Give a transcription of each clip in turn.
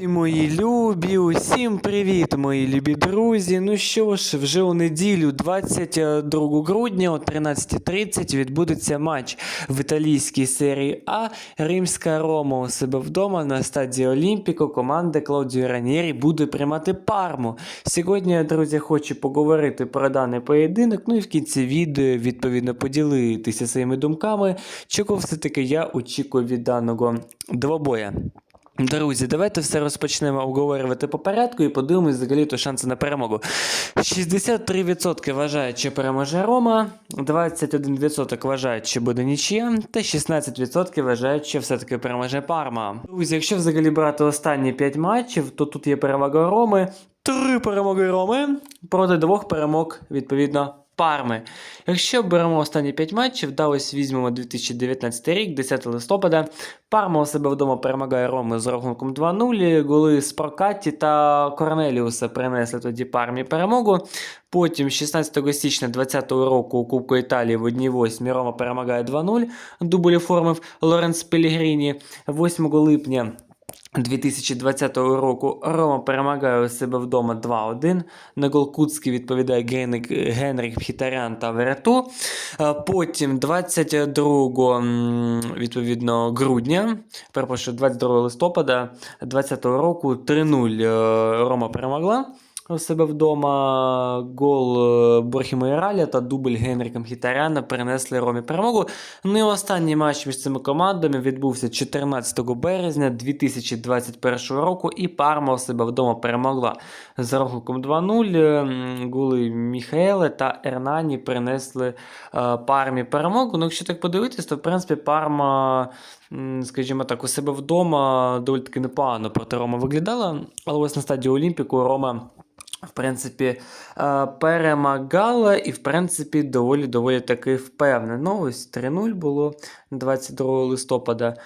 Мої любі, усім привіт, мої любі друзі. Ну що ж, вже у неділю, 22 грудня о 13.30 відбудеться матч в італійській серії А. Римська Рома у себе вдома на стадії Олімпіко. Команда Клаудіо Ранєрі буде приймати парму. Сьогодні, я, друзі, хочу поговорити про даний поєдинок. Ну і в кінці відео відповідно поділитися своїми думками, чого все-таки я очікую від даного двобоя. Друзі, давайте все розпочнемо обговорювати по порядку і подивимось взагалі то шанси на перемогу. 63% вважають, що переможе Рома, 21% вважають, що буде нічия, та 16% вважають, що все-таки переможе Парма. Друзі, якщо взагалі брати останні 5 матчів, то тут є перевага Роми, 3 перемоги Роми проти двох перемог, відповідно. Парми. Якщо беремо останні 5 матчів, да, ось візьмемо 2019 рік, 10 листопада. Парма у себе вдома перемагає Роми з рахунком 2-0. Голи з Прокатті та Корнеліуса принесли тоді пармі перемогу. Потім, 16 січня 2020 року у Кубку Італії в 1-8 Рома перемагає 2-0. Дубль оформив Лоренс Пелігріні. 8 липня 2020 року Рома перемагає у себе вдома 2-1. На гол Куцький відповідає Генрік, Генрік Хітарян та Верету. Потім 22 відповідно грудня, перепрошую, 22 листопада 2020 року 3-0 е, Рома перемогла. У себе вдома гол е, Борхіма та дубль Генріка Мхітаряна принесли Ромі перемогу. Ну і останній матч між цими командами відбувся 14 березня 2021 року, і Парма у себе вдома перемогла за рахунком 2-0. М, Голи Міхаеле та Ернані принесли е, Пармі перемогу. Ну, якщо так подивитись, то в принципі Парма. Скажімо так, у себе вдома доволі таки непогано проти Рома виглядала, але ось на стадії Олімпіку Рома в принципі, е, перемагала і, в принципі, доволі доволі таки впевнено. Ось 3-0 було 22 листопада.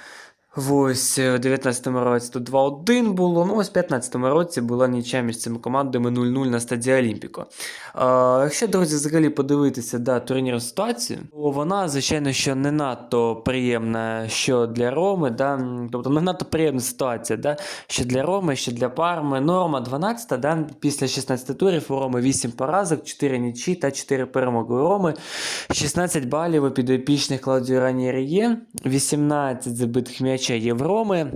Ось е, в 19-му році тут 2-1 було. Ну, ось в 15-му році була нічия між цими командами 0-0 на стадії Олімпіко. Е, якщо, друзі, взагалі подивитися да, турнірну ситуацію, то вона, звичайно, що не надто приємна що для Роми, да, тобто не надто приємна ситуація, да, що для Роми, що для Парми. Ну, Рома 12, да, після 16 турів у Роми 8 поразок, 4 нічі та 4 перемоги. У Роми 16 балів у підопічних Клаудіо Ранєрі є, 18 забитих м'яча є в Роми.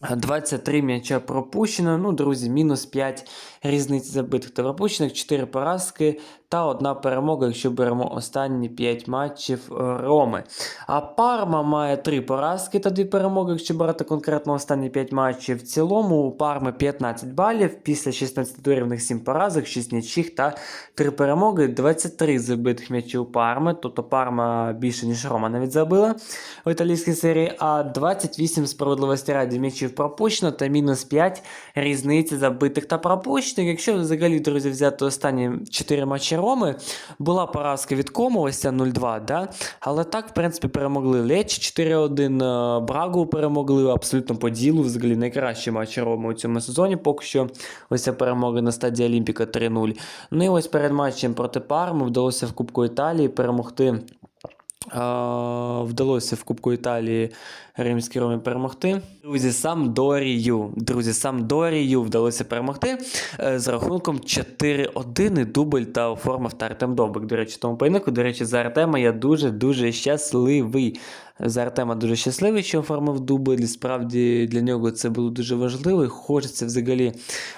23 м'яча пропущено. Ну, друзі, мінус 5 різниць забитих та пропущених, 4 поразки та одна перемога, якщо беремо останні 5 матчів е, Роми. А Парма має 3 поразки та 2 перемоги, якщо брати конкретно останні 5 матчів. В цілому у Парми 15 балів, після 16 турів них 7 поразок, 6 нічих та 3 перемоги, 23 забитих м'ячів Парми, тобто Парма більше, ніж Рома навіть забила в італійській серії, а 28 справедливості раді м'ячів пропущено та мінус 5 різниці забитих та пропущених. Якщо взагалі, друзі, взяти останні 4 матчі Роми, була поразка від Кому, ось ця 0-2, да? але так, в принципі, перемогли Леч 4-1, е, Брагу перемогли абсолютно по ділу, взагалі найкращий матч Роми у цьому сезоні, поки що ось ця перемога на стадії Олімпіка 3-0. Ну і ось перед матчем проти Парми вдалося в Кубку Італії перемогти. Вдалося в Кубку Італії Римській Ромі перемогти. Друзі, Самдорію. Друзі, Самдорію вдалося перемогти е, з рахунком 4-1 і дубль та оформив та Артем Довбик. До речі, тому поєдинку. До речі, за Артема я дуже-дуже щасливий. За Артема дуже щасливий, що оформив дубль. Справді для нього це було дуже важливо. І хочеться взагалі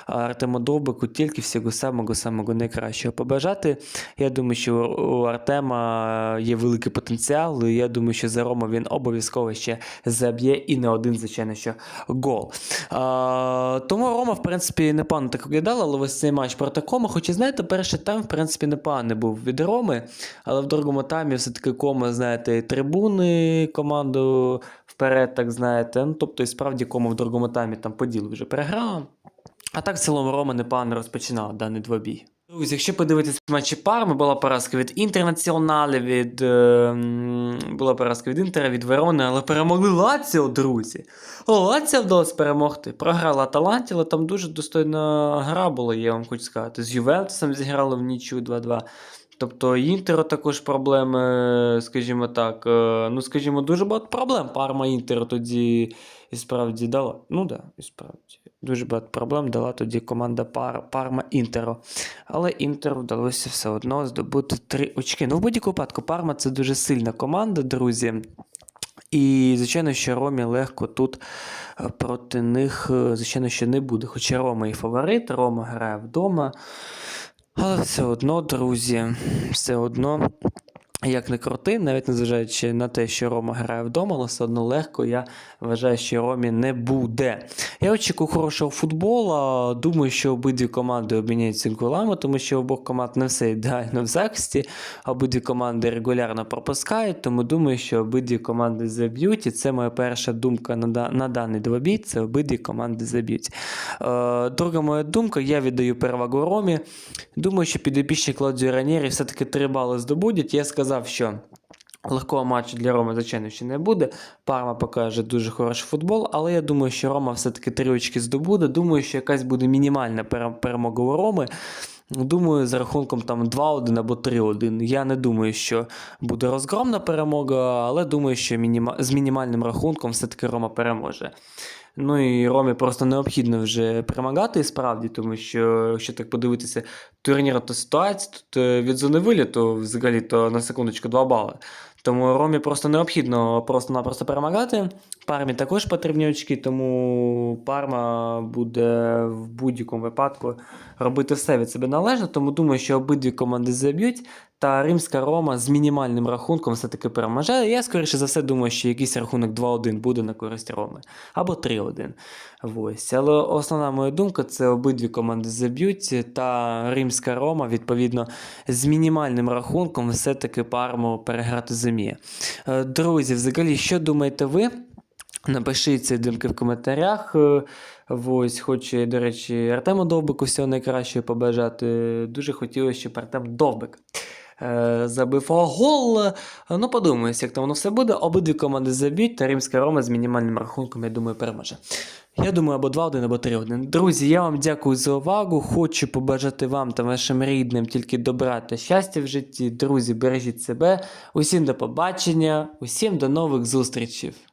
Артему Довбику тільки всього самого-самого найкращого побажати. Я думаю, що у Артема є великий потенціал. І я думаю, що за Рома він обов'язково ще заб'є і не один, звичайно, що гол. А, тому Рома, в принципі, непогано так виглядала, але ось цей матч проти Кома. Хоч і знаєте, перший тайм, в принципі, непоганий був від Роми, але в другому таймі все-таки Кома, знаєте, трибуни команду вперед, так знаєте. Ну, тобто, і справді Кома в другому таймі там по ділу вже переграла. А так, в цілому, Рома непогано розпочинала даний двобій. Друзі, якщо подивитися матчі Парми, була поразка від Інтернаціонале, від, е, була поразка від Інтера, від Верони, але перемогли Лаціо, друзі. Лаціо вдалося перемогти. Програла Аталанті, але там дуже достойна гра була, я вам хочу сказати. З Ювентусом зіграли в нічю 2-2. Тобто Інтеру також проблеми, скажімо так. е, Ну, скажімо, дуже багато проблем. Парма Інтеру тоді і справді дала. Ну да, і справді. Дуже багато проблем дала тоді команда Пар, Парма Інтеро. Але Інтеру вдалося все одно здобути три очки. Ну, в будь-якому випадку, Парма це дуже сильна команда, друзі. І, звичайно, що Ромі легко тут е, проти них, е, звичайно, що не буде. Хоча Рома і фаворит, Рома грає вдома. Але все одно, друзі, все одно, як не крути, навіть незважаючи на те, що Рома грає вдома, але все одно легко, я вважаю, що Ромі не буде. Я очікую хорошого футболу. Думаю, що обидві команди обміняються голами, тому що обох команд не все ідеально в захисті. Обидві команди регулярно пропускають, тому думаю, що обидві команди заб'ють. І це моя перша думка на, на даний двобій. Це обидві команди заб'ють. Е, друга моя думка, я віддаю перевагу Ромі. Думаю, що підопічні Клаудіо Ранєрі все-таки три бали здобудуть. Я сказав, що. Легкого матчу для Роми, звичайно, ще не буде. Парма покаже дуже хороший футбол, але я думаю, що Рома все-таки три очки здобуде. Думаю, що якась буде мінімальна перемога у Роми. Думаю, за рахунком там 2-1 або 3-1. Я не думаю, що буде розгромна перемога, але думаю, що мініма... з мінімальним рахунком все-таки Рома переможе. Ну і Ромі просто необхідно вже перемагати справді, тому що, якщо так подивитися, турнірна то ситуація, тут е, від зони виліту взагалі то на секундочку 2 бали. Тому Ромі просто необхідно просто-напросто перемагати. Пармі також потрібні очки, тому Парма буде в будь-якому випадку робити все від себе належно. Тому думаю, що обидві команди заб'ють. Та римська Рома з мінімальним рахунком все-таки переможе. Я, скоріше за все, думаю, що якийсь рахунок 2-1 буде на користь Роми. Або 3-1. Ось. Але основна моя думка це обидві команди заб'ють. Та римська Рома, відповідно, з мінімальним рахунком все-таки Парму переграти зуміє. Е, Друзі, взагалі, що думаєте ви? Напишіть ці думки в коментарях. Е, Ось, хочу, до речі, Артему Довбику всього найкращого побажати. Дуже хотілося, щоб Артем Довбик забив гол. Е, Ну, подумаюсь, як там воно все буде. Обидві команди заб'ють, та Римська Рома з мінімальним рахунком, я думаю, переможе. Я думаю, або 2-1, або 3-1. Друзі, я вам дякую за увагу. Хочу побажати вам та вашим рідним тільки добра та щастя в житті. Друзі, бережіть себе. Усім до побачення, усім до нових зустрічей.